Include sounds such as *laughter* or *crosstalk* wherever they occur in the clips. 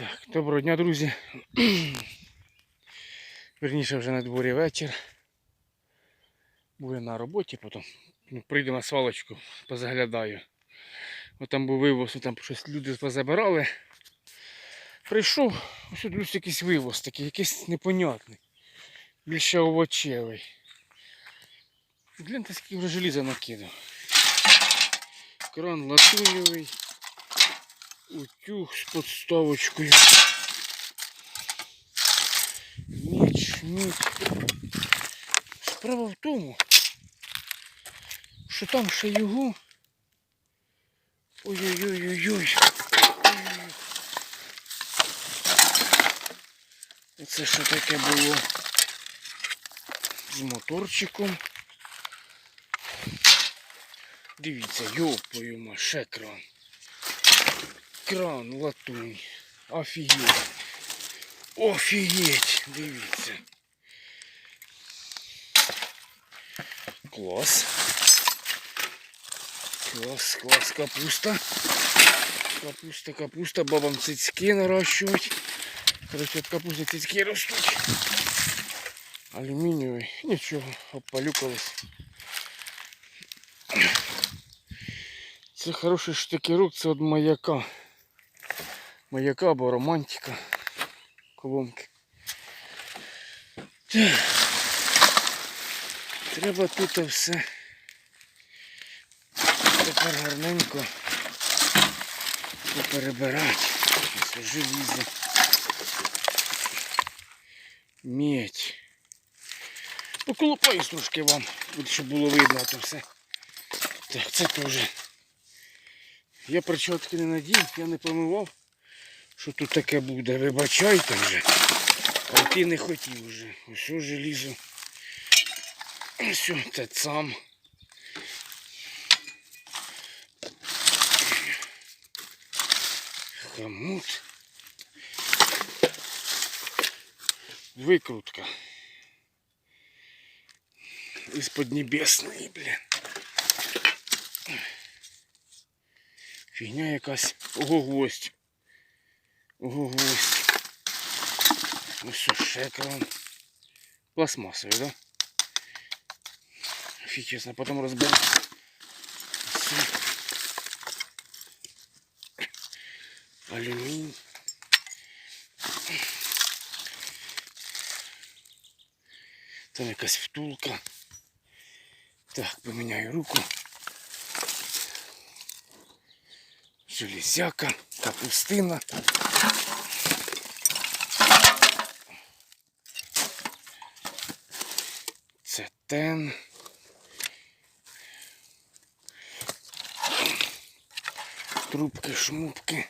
Так, доброго дня, друзі. *clears throat* Верніше вже на дворі вечір. Був я на роботі, потім ну, прийду на свалочку, позаглядаю. От там був вивоз, там щось люди позабирали. Прийшов, ось тут якийсь вивоз такий, якийсь непонятний. Більше овочевий. Гляньте, скільки вже желіза накидав. Кран латуньовий. Утюг з подставочкою. Меч, меч. Справа в тому, що там ще його. Ой-ой-ой-ой-ой. Оце що таке було з моторчиком. Дивіться, йопою ма, ще кран. Кран, латунь. Офігеть. Офігеть, дивіться. Клас. Клас, клас, капуста. Капуста, капуста, бабам цицьки наращивать. Короче, от капусти цицьки ростуть. Алюмінієвий. Нічого, обпалюкались. Це хороший штикерок, це від маяка. Маяка або романтика. Колонки. Треба тут все тепер гарненько поперебирати. Желізо. Медь. Поколупаюсь трошки вам, щоб було видно то все. Так, це теж. Я перчатки не надів, я не планував, що тут таке буде. Вибачайте вже. А ти не хотів вже. Ось що желізо. Ось це сам. Хомут. Викрутка. Из-под небесної, блін. Фігня якась. Ого гвоздь. Ого гвоздь. Ну що, ще екран. Пластмасовий, да? Фі, чесно, потім розберу. Все. Алюмінь. Там якась втулка. Так, поміняю руку. Железяка, капустина. Це тен. Трубки, шмупки.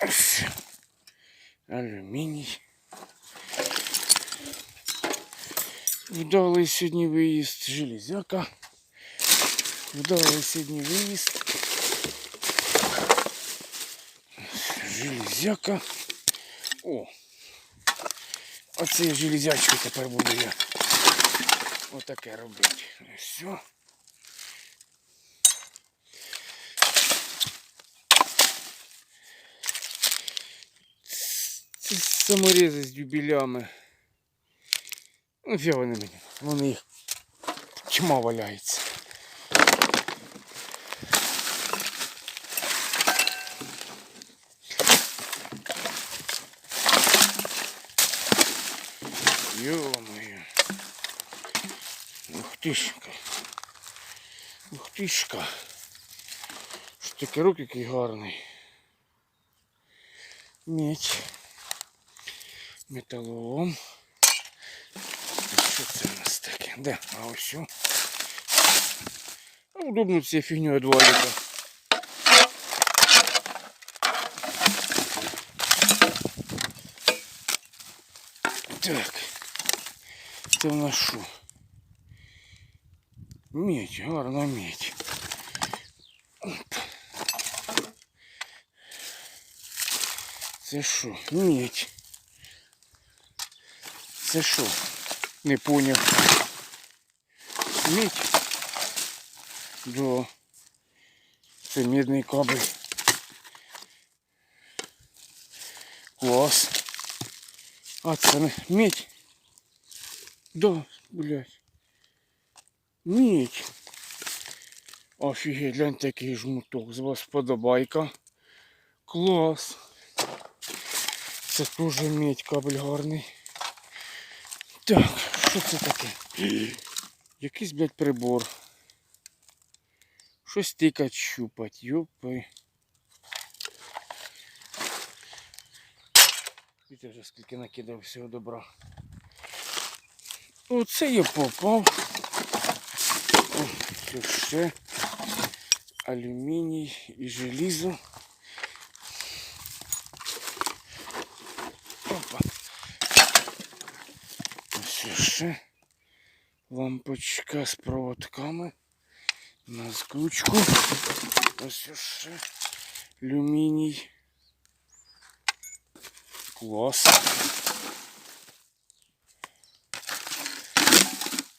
Ось. Алюміній. Вдалий сьогодні виїзд железяка. Вдалий сьогодні виїзд. Железяка. О! Оце железячку тепер буду я отаке робити. Все. Ці саморези з дюбілями. Ну, фіг вони мені. Вони їх тьма валяється. Ё-моё. Ух тишка. Ух тишка. Штикерок який гарний. Меч. Металолом. Що це у нас таке? Де? А ось. що. А удобно цією фігньою відвалювати. Так. Це в нас що? Медь, гарна медь. Оп. Це що? Медь. Це що? Не поняв. Мідь? Да. Це мідний кабель. Клас. А це не мідь. Да, блядь. Мідь. Офігеть, гляньте, який жмуток. З вас подобайка. Клас. Це теж мідь, кабель гарний. Так, що це таке? Якийсь, блядь, прибор. Щось тикать, щупать, йопи. Вітя вже скільки накидав всього добра. Оце я попав. О, ще. Алюміній і желізо. Опа. Ще. Лампочка з проводками. На скручку. Ось ще. Алюміній. Клас.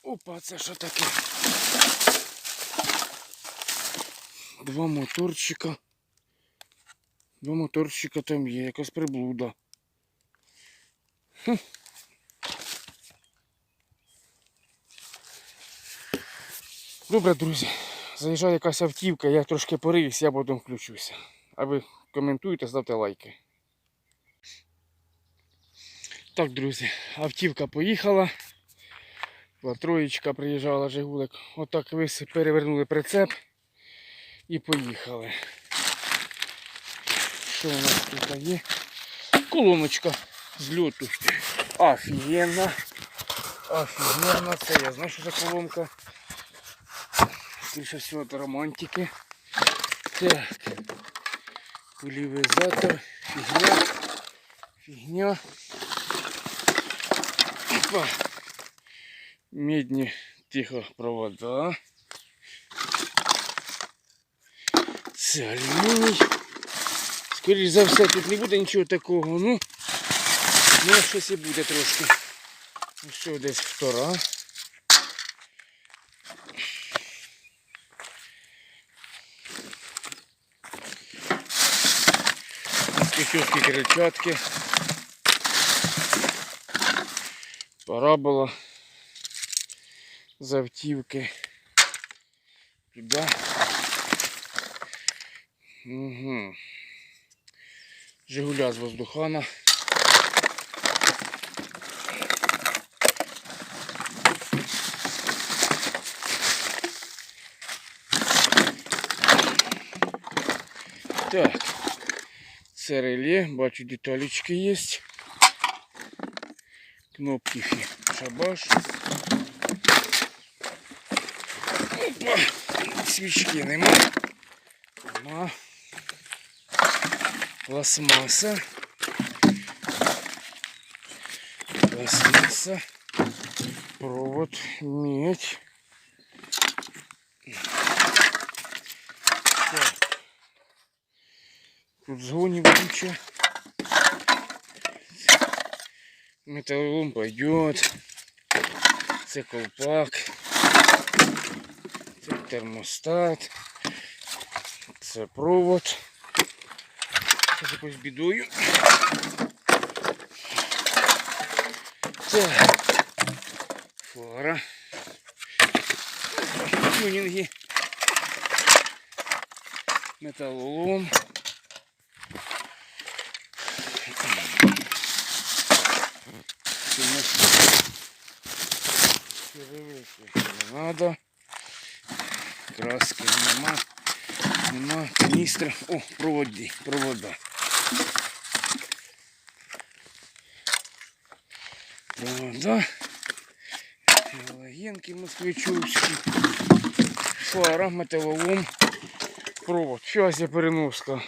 Опа, це що таке? Два моторчика. Два моторчика там є, якась приблуда. Хм. Добре, друзі. Заїжджає якась автівка, я трошки порився, я потім включуся. А ви коментуйте, ставте лайки. Так, друзі, автівка поїхала. Троєчка приїжджала Жигулик. Отак вис перевернули прицеп і поїхали. Що у нас тут є? Колоночка з льоту. Офігенна. Офігенна. Це я знаю, що за колонка. Більше всього це романтики. Так. Пулівізатор. Фігня. Фігня. Опа. Медні тихопровода. Це алюміній. Скоріш за все тут не буде нічого такого. Ну, ну щось і буде трошки. Ну що, десь втора. Скачовки кричатки. Парабола. Завтівки. Туди. Угу. Жигуля з воздухана. Так. Це реле, бачу деталечки є. Кнопки фі. Шабаш. Опа. Свічки нема. Нема. Пластмаса. Пластмаса. Провод, медь. Тут згонів куча. Металлолом пойдет. Це колпак. Це термостат. Це провод. З якоюсь бідою. Так. Фара. Тюнінги. Металлолом. Черевики не надо. Краски нема. Нема. Каністра. О, проводи, провода. Провода. Галогенки москвичевські. Фара, металолом. Провод. Щас я переноска.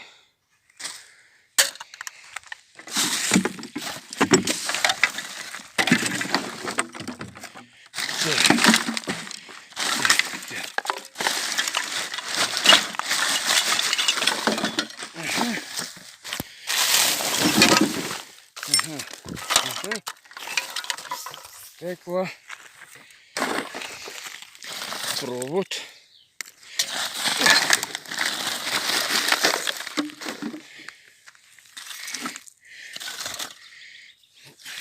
Текла. Провод.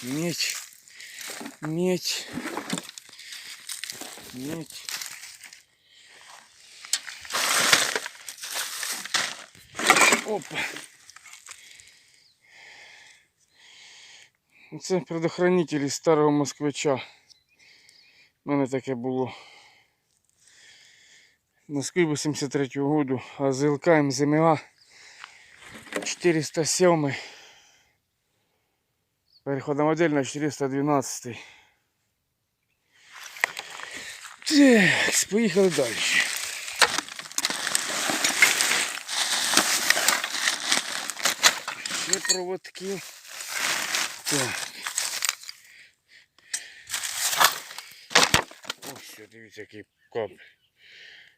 Медь. Медь. Медь. Опа. Це предохранителі старого москвича. У мене таке було. Москві 83-го году, а ЗЛК МЗМА 407. Переходна модель на 412. Так, поїхали далі. Ще проводки. Так. Ось що, дивіться, який кабель.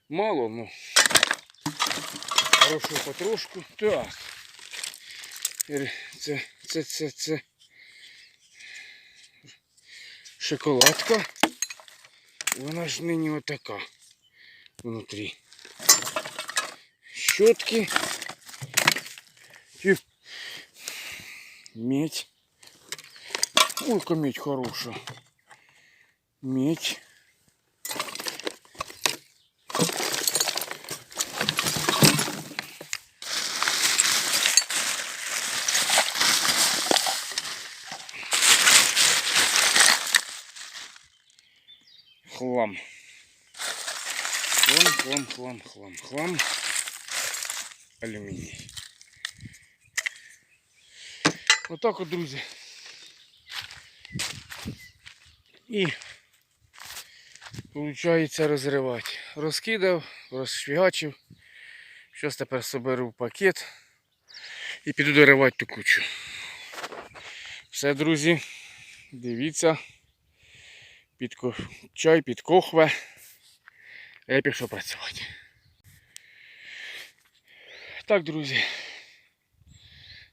Мало, ну. Хорошу потрошку. Так. Це, це, це, це. Шоколадка. Вона ж нині отака. Внутрі. Щотки. Медь. Ой, медь хорошая. Медь. Хлам. Хлам, хлам, хлам, хлам, хлам. Алюминий. Отак от, друзі. І виходить розривати. Розкидав, розшвігачив. Щось тепер соберу в пакет і піду доривати ту кучу. Все, друзі, дивіться. Під ко- чай, під кохве. Я пішов працювати. Так, друзі.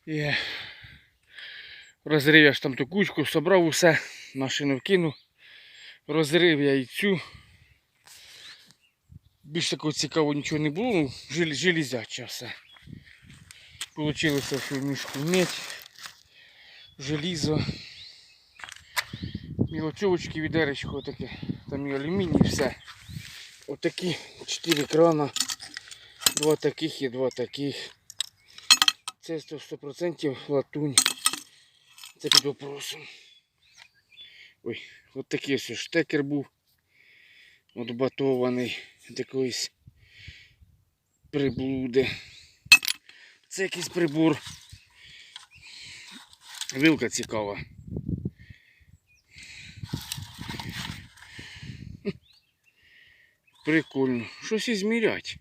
І розрив я ж там ту кучку, собрав усе, машину вкинув. Розрив я і цю. Більш такого цікавого нічого не було, ну, жел- железяче все. Получилося, що в мішку медь, желізо, мілочовочки, відеречко таке, там і алюміній, все. Отакі 4 крана, два таких і два таких. Це 100% латунь. Це під вопросом. Ой, от такий ось штекер був. От батований від якоїсь приблуди. Це якийсь прибор. Вилка цікава. Прикольно. Щось і змірять.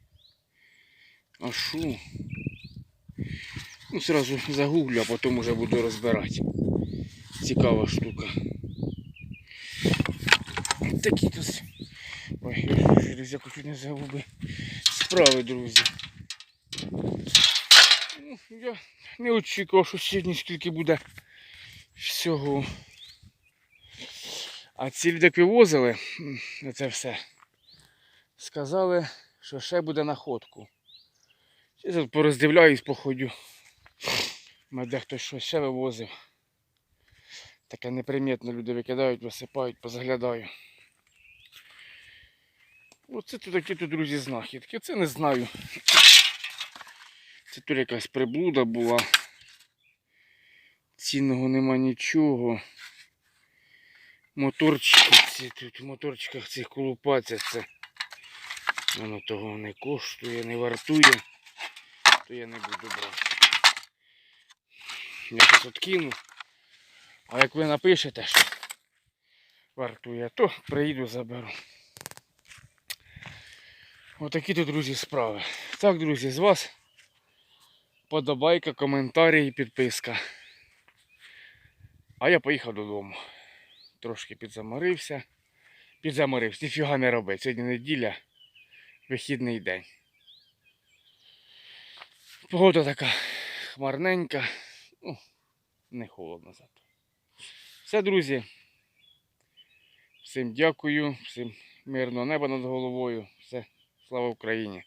А що? Ну, сразу загуглю, а потім уже буду розбирати. Цікава штука. Такі тут. Ой, железяку чуть не загубив. Справи, друзі. Ну, я не очікував, що сьогодні скільки буде всього. А ці люди, як вивозили це все, сказали, що ще буде находку. Я тут пороздивляюсь, походю. Мене дехто щось ще вивозив. Таке непримітно люди викидають, висипають, позаглядаю. Оце тут такі тут, друзі, знахідки. Це не знаю. Це тут якась приблуда була. Цінного нема нічого. Моторчики ці тут в моторчиках цих колупаться це. Воно того не коштує, не вартує, то я не буду брати. Якось откину. А як ви напишете, що вартує, то приїду заберу. Отакі тут, друзі, справи. Так, друзі, з вас подобайка, коментарі і підписка. А я поїхав додому. Трошки підзаморився. Підзаморився, ніфіга не робить. Сьогодні неділя, вихідний день. Погода така хмарненька. Ну, не холодно зато. Все, друзі. Всім дякую, всім мирного неба над головою. Слава Україні!